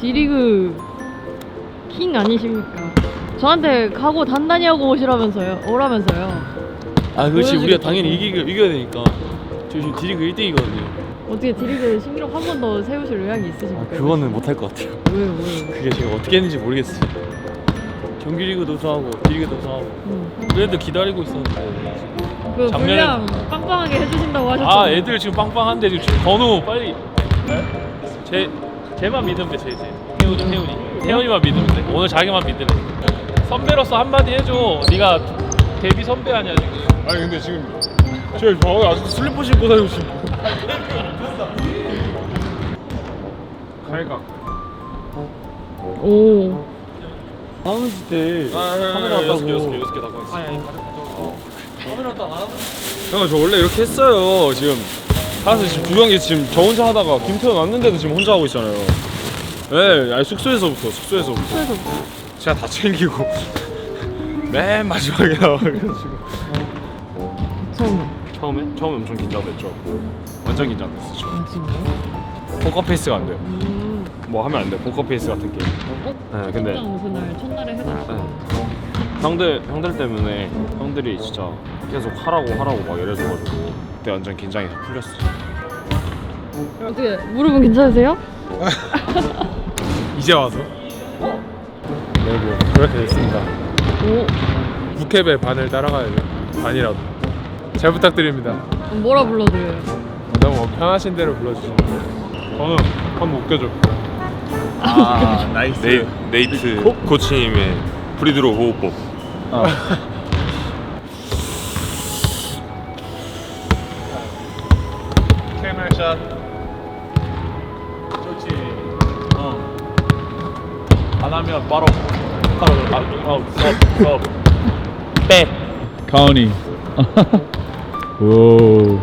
D리그 킹 아니십니까? 저한테 각오 단단히 하고 오시라면서요. 오라면서요. 아 그렇지 우리가 보여주겠다고. 당연히 이기, 이겨야 되니까 저 지금 디리그 1등이거든요 어떻게 D리그 신기록 한 번 더 세우실 의향이 있으십니까? 아 그거는 못할 것 같아요 왜요, 왜요? 그게 제가 어떻게 했는지 모르겠어요 정규리그도 우승하고 디리그도 우승하고 응. 그래도 기다리고 있었는데 그 작년에- 분량 빵빵하게 해주신다고 하셨잖아요. 아 애들 지금 빵빵한데 지금 건우 빨리 제 제만 믿으면 돼 제, 제. 태훈이 태훈이 태훈이만 믿으면 돼 오늘 자기만 믿으래 선배로서 한마디 해줘 네가 데뷔 선배 아니야 지금 아니 근데 지금 저 봐봐요 아직도 슬리퍼 신고 다니고 지금 칼각 오. 다음 때 카메라 왔다고 개 갖고 있어 아니 아니 안 하고 형 저 원래 이렇게 했어요 지금 가서 지금 두 경기 지금 저 혼자 하다가 김태현 왔는데도 지금 혼자 하고 있잖아요 네 아니 숙소에서부터 숙소에서부터 그래서 제가 다 챙기고 맨 마지막에 나와가지고 처음. 처음에? 처음에 엄청 긴장됐죠 완전 긴장됐었죠 아 진짜요? 포커 페이스가 안 돼요 음. 뭐 하면 안돼 포커 페이스 같은 게임 어? 네 근데 일단 그날 첫날에 해가지고. 네. 형들 형들 때문에 형들이 진짜 계속 하라고 하라고 막 이래줘가지고 그때 완전 긴장이 다 풀렸어. 어떻게 무릎은 괜찮으세요? 이제 와서? 네, 뭐 그렇게 됐습니다. 오. 부캡의 반을 따라가야죠. 반이라도. 잘 부탁드립니다. 뭐라 불러드려요? 너무 편하신 대로 불러주시면 돼요. 저는 한번 웃겨줘. 아 나이스 네이, 네이트 코치님의 프리드로 호흡법 캐멜 샷. 좋지. 어. 안 하면 바로 바로 아웃. 빼 가은이 오.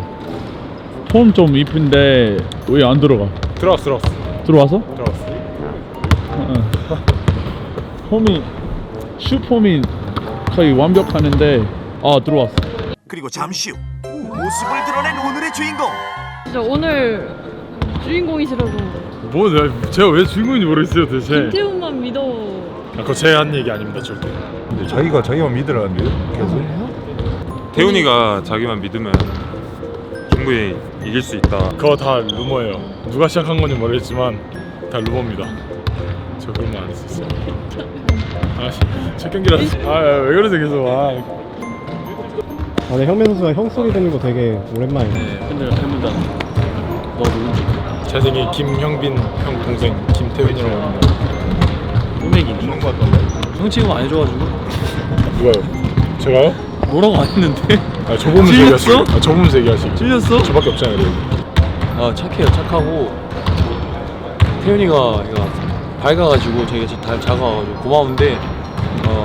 폼좀 이쁜데 왜 안 들어가? 들어왔어 들어왔어 들어와서? 들어왔어. 어. 폼이 슈폼이 거의 완벽하는데 아 들어왔어. 그리고 잠시 후 모습을 드러낸 오늘의 주인공 진짜 오늘 주인공이시라고. 뭐 내가 제가 왜 주인공인지 모르겠어요 도대체. 김태훈만 믿어. 아, 그거 제한 얘기 아닙니다 절대. 근데 자기가 자기만 믿으라는데요? 계속 태훈이가 자기만 믿으면 충분히 이길 수 있다 그거 다 루머예요. 누가 시작한 건지 모르겠지만 다 루머입니다. 저 그런 말 안 했었어요. 아첫 경기라서 아왜 그러세요 계속 아. 아, 네, 형민 선수가 형 소리 듣는 거 되게 오랜만이네. 네 팬들 팬분들 너 누군지 잘생긴 김형빈 형 동생 김태훈이라고 합니다. 꼬맹이니 그런 거 같던데 형 지금 안 해줘가지고 누가요? 제가요? 뭐라고 안 했는데 아, 저 보면서 찔렸어? 얘기하시고 아, 저 보면서 얘기하시고 찔렸어? 저밖에 없잖아요 여기. 아 착해요 착하고 태윤이가 얘가 밝아가지고 저희가 진짜 다 작아가지고 고마운데 어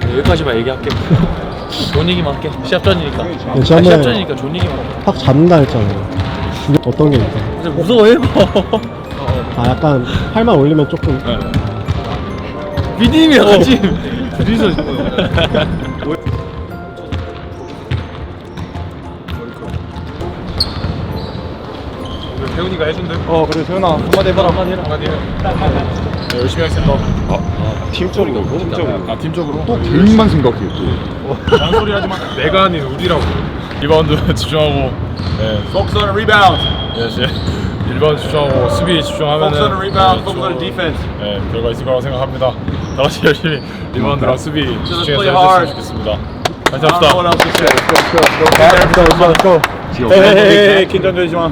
네, 여기까지만 얘기할게. 좋은 얘기만 할게. 시합 전이니까. 아, 시합 전이니까 좋은 얘기만 할게 확 잡는다 했잖아요. 근데 어떤 게 있어요? 진짜 무서워해 봐 아, 약간 팔만 올리면 조금. 네. 미님이랑 같이 둘이서 태훈이가 해준대. 어 그래 세훈아 한마디 해봐라 한마디 해라 한마디 해. 네, 열심히 하겠습니다. 팀적으로 팀적으로 아 팀적으로. 또 개인만 생각해 또 잔소리 하지 마. 내가 아닌 우리라고. 리바운드 집중하고. 네. On rebound. 예스. 예. 리바운드 집중하고 수비 집중하면은. Rebound. Focus on defense. 네, 결과 있을 거라고 생각합니다. 다 같이 열심히 리바운드랑 수비 집중해서 해줬으면 좋겠습니다. 같이 합시다. 헤헤헤 긴장 되지 마.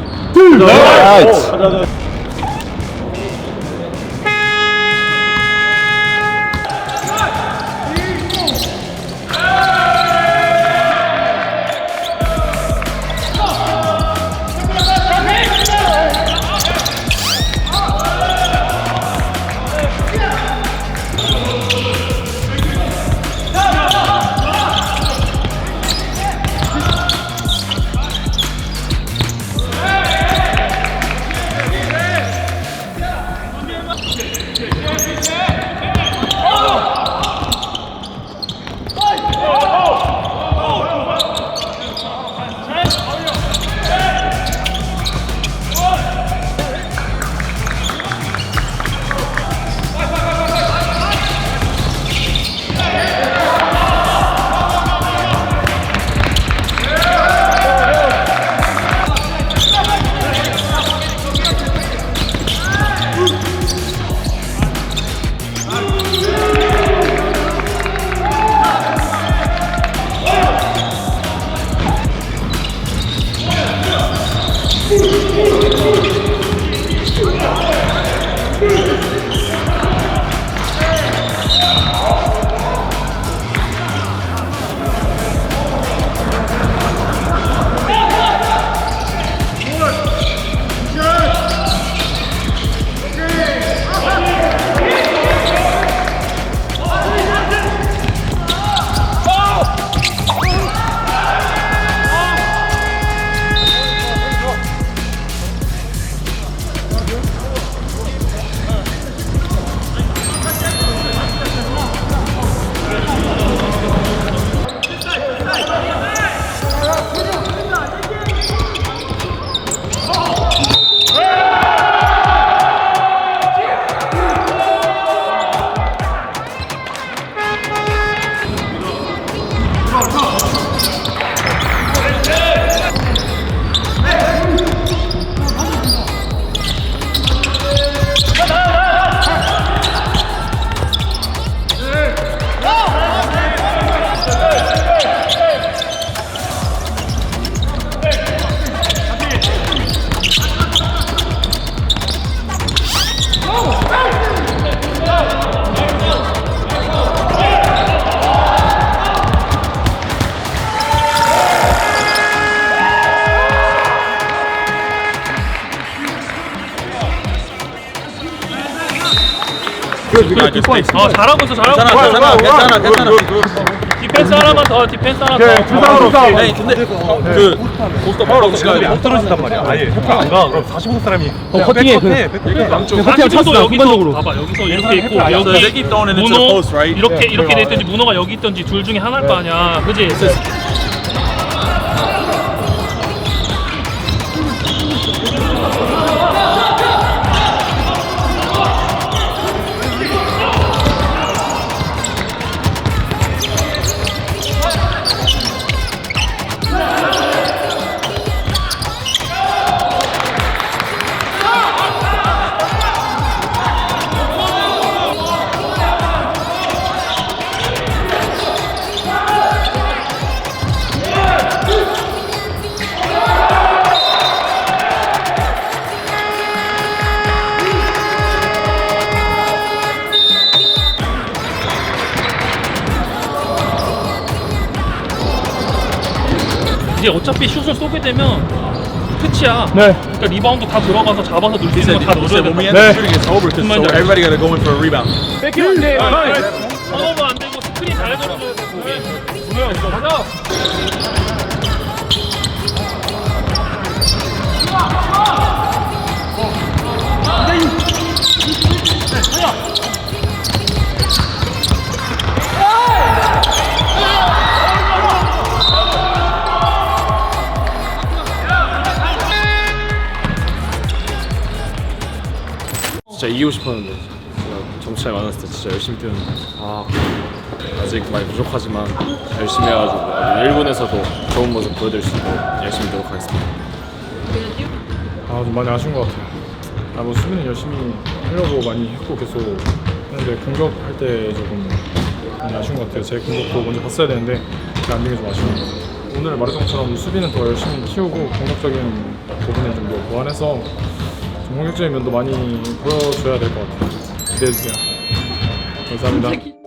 어 잘하고 있어 잘하고 있어 괜찮아 괜찮아 괜찮아 디펜스 하나만 더 디펜스 하나 네, 더 투상으로 아니 근데 그 고스톱 바로 시간이 못 떨어진단 말이야 아예 협화 안가 그럼 45도 사람이 어 커팅해, 그- 양쪽 45도 여기서 순간적으로. 봐봐 여기서 이렇게 있고 여기 right? 이렇게 이렇게 돼 있든지 문어가 여기 있든지 둘 중에 하나일 거 아니야 그지? 이제 어차피 슛을 쏘게 되면 끝이야. 네. 그러니까 리바운드 다 들어가서 잡아서 있는 거다 넣어줘야 end the shooting it's over because so everybody gotta go in for a rebound 턴오버 안 되고 스크린 잘 걸어줘야 돼. 거기. 분명 있어. 가 이기고 싶었는데 제가 점수 차이 많았을 때 진짜 열심히 뛰었는데 아 아직 많이 부족하지만 열심히 해가지고 1군에서도 좋은 모습 보여드릴 수 있도록 열심히 노력하겠습니다. 아 좀 많이 아쉬운 것 같아요. 아 뭐 수비는 열심히 하려고 많이 했고 계속 했는데 공격할 때 조금 많이 아쉬운 것 같아요. 제 공격도 먼저 봤어야 되는데 그게 안된게좀 아쉬운 것 같아요. 오늘 것처럼 수비는 더 열심히 키우고 공격적인 부분을 좀더 보완해서 좀 공격적인 면도 많이 보여줘야 될 것 같아요. 기대해 주세요. 감사합니다.